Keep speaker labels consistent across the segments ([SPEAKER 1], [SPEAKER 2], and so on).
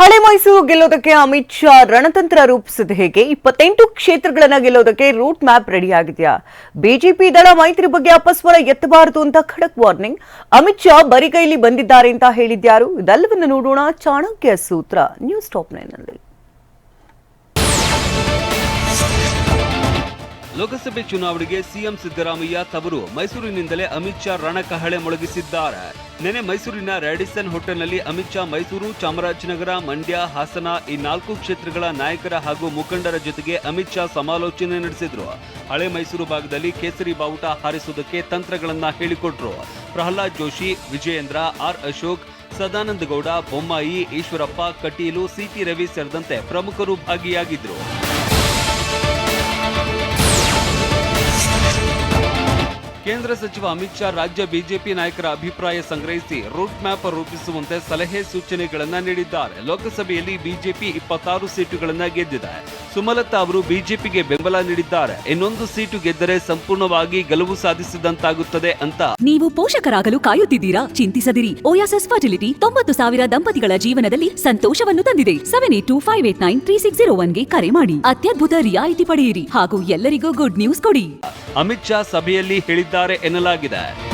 [SPEAKER 1] ಹಳೆ ಮೈಸೂರು ಗೆಲ್ಲೋದಕ್ಕೆ ಅಮಿತ್ ಶಾ ರಣತಂತ್ರ ರೂಪಿಸಿದ ಹೇಗೆ? ಇಪ್ಪತ್ತೆಂಟು ಕ್ಷೇತ್ರಗಳನ್ನ ಗೆಲ್ಲೋದಕ್ಕೆ ರೂಟ್ ಮ್ಯಾಪ್ ರೆಡಿ ಆಗಿದೆಯಾ? ಬಿಜೆಪಿ ದಳ ಮೈತ್ರಿ ಬಗ್ಗೆ ಅಪಸ್ವರ ಎತ್ತಬಾರದು ಅಂತ ಖಡಕ್ ವಾರ್ನಿಂಗ್ ಅಮಿತ್ ಶಾ ಬರಿಗೈಲಿ ಬಂದಿದ್ದಾರೆ ಅಂತ ಹೇಳಿದ್ಯಾರು? ಇದೆಲ್ಲವನ್ನು ನೋಡೋಣ ಚಾಣಕ್ಯ ಸೂತ್ರ. ನ್ಯೂಸ್ ಟಾಪ್ ನೈನ್ನಲ್ಲಿ
[SPEAKER 2] ಲೋಕಸಭೆ ಚುನಾವಣೆಗೆ ಸಿಎಂ ಸಿದ್ದರಾಮಯ್ಯ ತವರು ಮೈಸೂರಿನಿಂದಲೇ ಅಮಿತ್ ಶಾ ರಣಕಹಳೆ ಮೊಳಗಿಸಿದ್ದಾರೆ. ನೆನೆ ಮೈಸೂರಿನ ರ್ಯಾಡಿಸನ್ ಹೋಟೆಲ್ನಲ್ಲಿ ಅಮಿತ್ ಶಾ ಮೈಸೂರು, ಚಾಮರಾಜನಗರ, ಮಂಡ್ಯ, ಹಾಸನ ಈ ನಾಲ್ಕು ಕ್ಷೇತ್ರಗಳ ನಾಯಕರ ಹಾಗೂ ಮುಖಂಡರ ಜೊತೆಗೆ ಅಮಿತ್ ಶಾ ಸಮಾಲೋಚನೆ ನಡೆಸಿದ್ರು. ಹಳೆ ಮೈಸೂರು ಭಾಗದಲ್ಲಿ ಕೇಸರಿ ಬಾವುಟ ಹಾರಿಸುವುದಕ್ಕೆ ತಂತ್ರಗಳನ್ನ ಹೇಳಿಕೊಟ್ರು. Prahlad Joshi, Vijayendra, R Ashok, Sadananda Gowda, Bommai, Eshwarappa, Kateel C T Ravi ಸೇರಿದಂತೆ ಪ್ರಮುಖರು ಭಾಗಿಯಾಗಿದ್ರು. ಕೇಂದ್ರ ಸಚಿವ ಅಮಿತ್ ಶಾ ರಾಜ್ಯ ಬಿಜೆಪಿ ನಾಯಕರ ಅಭಿಪ್ರಾಯ ಸಂಗ್ರಹಿಸಿ ರೂಟ್ ಮ್ಯಾಪ್ ರೂಪಿಸುವಂತೆ ಸಲಹೆ ಸೂಚನೆಗಳನ್ನ ನೀಡಿದ್ದಾರೆ. ಲೋಕಸಭೆಯಲ್ಲಿ ಬಿಜೆಪಿ ಇಪ್ಪತ್ತಾರು ಸೀಟುಗಳನ್ನು ಗೆದ್ದಿದೆ. ಸುಮಲತಾ ಅವರು ಬಿಜೆಪಿಗೆ ಬೆಂಬಲ ನೀಡಿದ್ದಾರೆ. ಇನ್ನೊಂದು ಸೀಟು ಗೆದ್ದರೆ ಸಂಪೂರ್ಣವಾಗಿ ಗೆಲುವು ಸಾಧಿಸಿದಂತಾಗುತ್ತದೆ ಅಂತ.
[SPEAKER 3] ನೀವು ಪೋಷಕರಾಗಲು ಕಾಯುತ್ತಿದ್ದೀರಾ? ಚಿಂತಿಸದಿರಿ. ಓಯಾಸಸ್ ಫರ್ಟಿಲಿಟಿ ತೊಂಬತ್ತು ಸಾವಿರ ದಂಪತಿಗಳ ಜೀವನದಲ್ಲಿ ಸಂತೋಷವನ್ನು ತಂದಿದೆ. Seven eight two five eight nine three six zero ಒನ್ಗೆ ಕರೆ ಮಾಡಿ. ಅತ್ಯದ್ಭುತ ರಿಯಾಯಿತಿ ಪಡೆಯಿರಿ ಹಾಗೂ ಎಲ್ಲರಿಗೂ ಗುಡ್ ನ್ಯೂಸ್ ಕೊಡಿ.
[SPEAKER 2] ಅಮಿತ್ ಶಾ ಸಭೆಯಲ್ಲಿ ಹೇಳಿದ್ದಾರೆ. ಎನ್ನಲಾಗಿದೆ.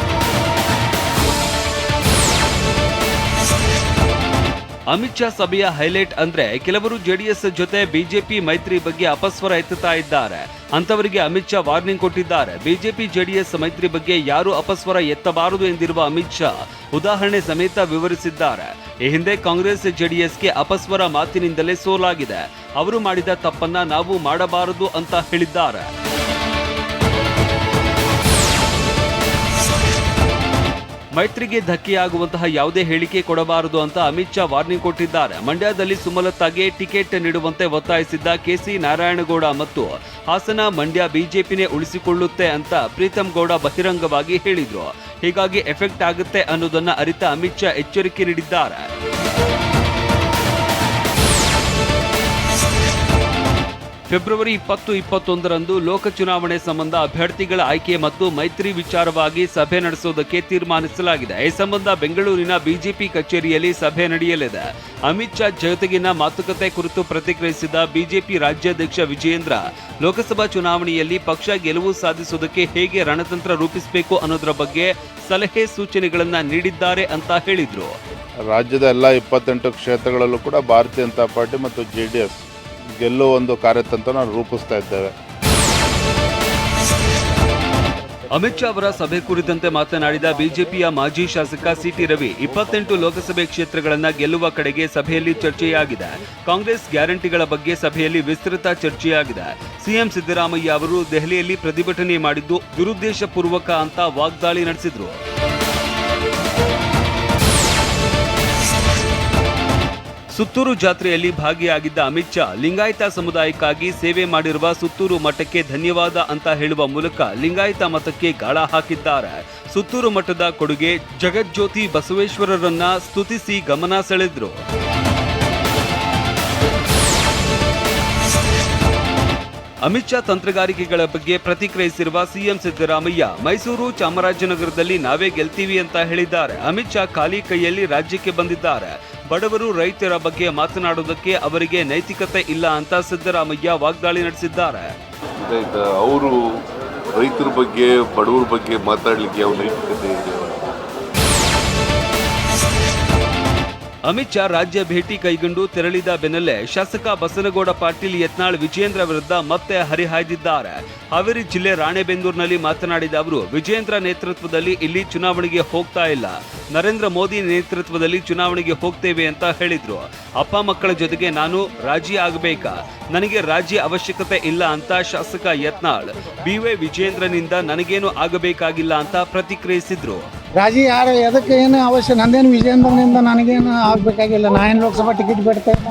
[SPEAKER 2] ಅಮಿತ್ ಶಾ ಸಭೆಯ ಹೈಲೈಟ್ ಅಂದ್ರೆ ಕೆಲವರು ಜೆಡಿಎಸ್ ಜೊತೆ ಬಿಜೆಪಿ ಮೈತ್ರಿ ಬಗ್ಗೆ ಅಪಸ್ವರ ಎತ್ತುತ್ತಾ ಇದ್ದಾರೆ. ಅಂತವರಿಗೆ ಅಮಿತ್ ಶಾ ವಾರ್ನಿಂಗ್ ಕೊಟ್ಟಿದ್ದಾರೆ. ಬಿಜೆಪಿ, ಜೆಡಿಎಸ್ ಮೈತ್ರಿ ಬಗ್ಗೆ ಯಾರು ಅಪಸ್ವರ ಎತ್ತಬಾರದು ಎಂದಿರುವ ಅಮಿತ್ ಶಾ ಉದಾಹರಣೆ ಸಮೇತ ವಿವರಿಸಿದ್ದಾರೆ. ಈ ಹಿಂದೆ ಕಾಂಗ್ರೆಸ್, ಜೆಡಿಎಸ್ಗೆ ಅಪಸ್ವರ ಮಾತಿನಿಂದಲೇ ಸೋಲಾಗಿದೆ. ಅವರು ಮಾಡಿದ ತಪ್ಪನ್ನ ನಾವು ಮಾಡಬಾರದು ಅಂತ ಹೇಳಿದ್ದಾರೆ. ಮೈತ್ರಿಗೆ ಧಕ್ಕೆಯಾಗುವಂತಹ ಯಾವುದೇ ಹೇಳಿಕೆ ಕೊಡಬಾರದು ಅಂತ ಅಮಿತ್ ಶಾ ವಾರ್ನಿಂಗ್ ಕೊಟ್ಟಿದ್ದಾರೆ. ಮಂಡ್ಯದಲ್ಲಿ ಸುಮಲತಾಗೆ ಟಿಕೆಟ್ ನೀಡುವಂತೆ ಒತ್ತಾಯಿಸಿದ್ದ ಕೆಸಿ ನಾರಾಯಣಗೌಡ ಮತ್ತು ಹಾಸನ ಮಂಡ್ಯ ಬಿಜೆಪಿನೇ ಉಳಿಸಿಕೊಳ್ಳುತ್ತೆ ಅಂತ ಪ್ರೀತಮ್ ಗೌಡ ಬಹಿರಂಗವಾಗಿ ಹೇಳಿದ್ರು. ಹೀಗಾಗಿ ಎಫೆಕ್ಟ್ ಆಗುತ್ತೆ ಅನ್ನೋದನ್ನ ಅರಿತ ಅಮಿತ್ ಶಾ ಎಚ್ಚರಿಕೆ ನೀಡಿದ್ದಾರೆ. ಫೆಬ್ರವರಿ ಇಪ್ಪತ್ತು, ಇಪ್ಪತ್ತೊಂದರಂದು ಲೋಕ ಚುನಾವಣೆ ಸಂಬಂಧ ಅಭ್ಯರ್ಥಿಗಳ ಆಯ್ಕೆ ಮತ್ತು ಮೈತ್ರಿ ವಿಚಾರವಾಗಿ ಸಭೆ ನಡೆಸುವುದಕ್ಕೆ ತೀರ್ಮಾನಿಸಲಾಗಿದೆ. ಈ ಸಂಬಂಧ ಬೆಂಗಳೂರಿನ ಬಿಜೆಪಿ ಕಚೇರಿಯಲ್ಲಿ ಸಭೆ ನಡೆಯಲಿದೆ. ಅಮಿತ್ ಶಾ ಜೊತೆಗಿನ ಮಾತುಕತೆ ಕುರಿತು ಪ್ರತಿಕ್ರಿಯಿಸಿದ ಬಿಜೆಪಿ ರಾಜ್ಯಾಧ್ಯಕ್ಷ ವಿಜಯೇಂದ್ರ, ಲೋಕಸಭಾ ಚುನಾವಣೆಯಲ್ಲಿ ಪಕ್ಷ ಗೆಲುವು ಸಾಧಿಸುವುದಕ್ಕೆ ಹೇಗೆ ರಣತಂತ್ರ ರೂಪಿಸಬೇಕು ಅನ್ನೋದರ ಬಗ್ಗೆ ಸಲಹೆ ಸೂಚನೆಗಳನ್ನು ನೀಡಿದ್ದಾರೆ ಅಂತ ಹೇಳಿದರು.
[SPEAKER 4] ರಾಜ್ಯದ ಎಲ್ಲ ಇಪ್ಪತ್ತೆಂಟು ಕ್ಷೇತ್ರಗಳಲ್ಲೂ ಕೂಡ ಭಾರತೀಯ ಜನತಾ ಪಾರ್ಟಿ ಮತ್ತು ಜೆ ಡಿ ಎಸ್ ಗೆಲ್ಲುವ ಒಂದು ಕಾರ್ಯತಂತ್ರ ರೂಪಿಸ್ತಾ ಇದ್ದೇವೆ.
[SPEAKER 2] ಅಮಿತ್ ಶಾ ಅವರ ಸಭೆ ಕುರಿತಂತೆ ಮಾತನಾಡಿದ ಬಿಜೆಪಿಯ ಮಾಜಿ ಶಾಸಕ ಸಿಟಿ ರವಿ, ಇಪ್ಪತ್ತೆಂಟು ಲೋಕಸಭೆ ಕ್ಷೇತ್ರಗಳನ್ನು ಗೆಲ್ಲುವ ಕಡೆಗೆ ಸಭೆಯಲ್ಲಿ ಚರ್ಚೆಯಾಗಿದೆ. ಕಾಂಗ್ರೆಸ್ ಗ್ಯಾರಂಟಿಗಳ ಬಗ್ಗೆ ಸಭೆಯಲ್ಲಿ ವಿಸ್ತೃತ ಚರ್ಚೆಯಾಗಿದೆ. ಸಿಎಂ ಸಿದ್ದರಾಮಯ್ಯ ಅವರು ದೆಹಲಿಯಲ್ಲಿ ಪ್ರತಿಭಟನೆ ಮಾಡಿದ್ದು ದುರುದ್ದೇಶಪೂರ್ವಕ ಅಂತ ವಾಗ್ದಾಳಿ ನಡೆಸಿದ್ರು. ಸುತ್ತೂರು ಜಾತ್ರೆಯಲ್ಲಿ ಭಾಗಿಯಾಗಿದ್ದ ಅಮಿತ್ ಶಾ, ಲಿಂಗಾಯತ ಸಮುದಾಯಕ್ಕಾಗಿ ಸೇವೆ ಮಾಡಿರುವ ಸುತ್ತೂರು ಮಠಕ್ಕೆ ಧನ್ಯವಾದ ಅಂತ ಹೇಳುವ ಮೂಲಕ ಲಿಂಗಾಯತ ಮತಕ್ಕೆ ಗಾಳ ಹಾಕಿದ್ದಾರೆ. ಸುತ್ತೂರು ಮಠದ ಕೊಡುಗೆ ಜಗಜ್ಯೋತಿ ಬಸವೇಶ್ವರರನ್ನ ಸ್ತುತಿಸಿ ಗಮನ ಸೆಳೆದ್ರು. ಅಮಿತ್ ಶಾ ತಂತ್ರಗಾರಿಕೆಗಳ ಬಗ್ಗೆ ಪ್ರತಿಕ್ರಿಯಿಸಿರುವ ಸಿಎಂ ಸಿದ್ದರಾಮಯ್ಯ, ಮೈಸೂರು ಚಾಮರಾಜನಗರದಲ್ಲಿ ನಾವೇ ಗೆಲ್ತೀವಿ ಅಂತ ಹೇಳಿದ್ದಾರೆ. ಅಮಿತ್ ಶಾ ಖಾಲಿ ಕೈಯಲ್ಲಿ ರಾಜ್ಯಕ್ಕೆ ಬಂದಿದ್ದಾರೆ. ಬಡವರು ರೈತರ ಬಗ್ಗೆ ಮಾತನಾಡುವುದಕ್ಕೆ ಅವರಿಗೆ ನೈತಿಕತೆ ಇಲ್ಲ ಅಂತ ಸಿದ್ದರಾಮಯ್ಯ ವಾಗ್ದಾಳಿ ನಡೆಸಿದ್ದಾರೆ.
[SPEAKER 5] ಅವರು ರೈತರ ಬಗ್ಗೆ, ಬಡವರ ಬಗ್ಗೆ ಮಾತಾಡಲಿಕ್ಕೆ ಯಾವ ನೈತಿಕತೆ ಇದೆ?
[SPEAKER 2] ಅಮಿತ್ ಶಾ ರಾಜ್ಯ ಭೇಟಿ ಕೈಗೊಂಡು ತೆರಳಿದ ಬೆನ್ನಲ್ಲೇ ಶಾಸಕ ಬಸನಗೌಡ ಪಾಟೀಲ್ ಯತ್ನಾಳ್ ವಿಜೇಂದ್ರ ವಿರುದ್ಧ ಮತ್ತೆ ಹರಿಹಾಯ್ದಿದ್ದಾರೆ. ಹಾವೇರಿ ಜಿಲ್ಲೆ ರಾಣೆಬೆಂದೂರಿನಲ್ಲಿ ಮಾತನಾಡಿದ ಅವರು ವಿಜೇಂದ್ರ ನೇತೃತ್ವದಲ್ಲಿ ಇಲ್ಲಿ ಚುನಾವಣೆಗೆ ಹೋಗ್ತಾ ಇಲ್ಲ. ನರೇಂದ್ರ ಮೋದಿ ನೇತೃತ್ವದಲ್ಲಿ ಚುನಾವಣೆಗೆ ಹೋಗ್ತೇವೆ ಅಂತ ಹೇಳಿದ್ರು. ಅಪ್ಪ ಮಕ್ಕಳ ಜೊತೆಗೆ ನಾನು ರಾಜಿ ಆಗಬೇಕಾ? ನನಗೆ ರಾಜ್ಯ ಅವಶ್ಯಕತೆ ಇಲ್ಲ ಅಂತ ಶಾಸಕ ಯತ್ನಾಳ್. ಬಿವೈ ವಿಜೇಂದ್ರನಿಂದ ನನಗೇನು ಆಗಬೇಕಾಗಿಲ್ಲ ಅಂತ ಪ್ರತಿಕ್ರಿಯಿಸಿದ್ರು.
[SPEAKER 6] ರಾಜಿ, ಯಾರು, ಎದಕ್ಕೆ ಏನು ಅವಶ್ಯ? ನಂದೇನು ವಿಜೇಂದ್ರನಿಂದ ನನಗೇನು ಆಗಬೇಕಾಗಿಲ್ಲ. ನಾ ಏನು ಲೋಕಸಭಾ ಟಿಕೆಟ್ ಬಿಡ್ತಾ ಇಲ್ಲ.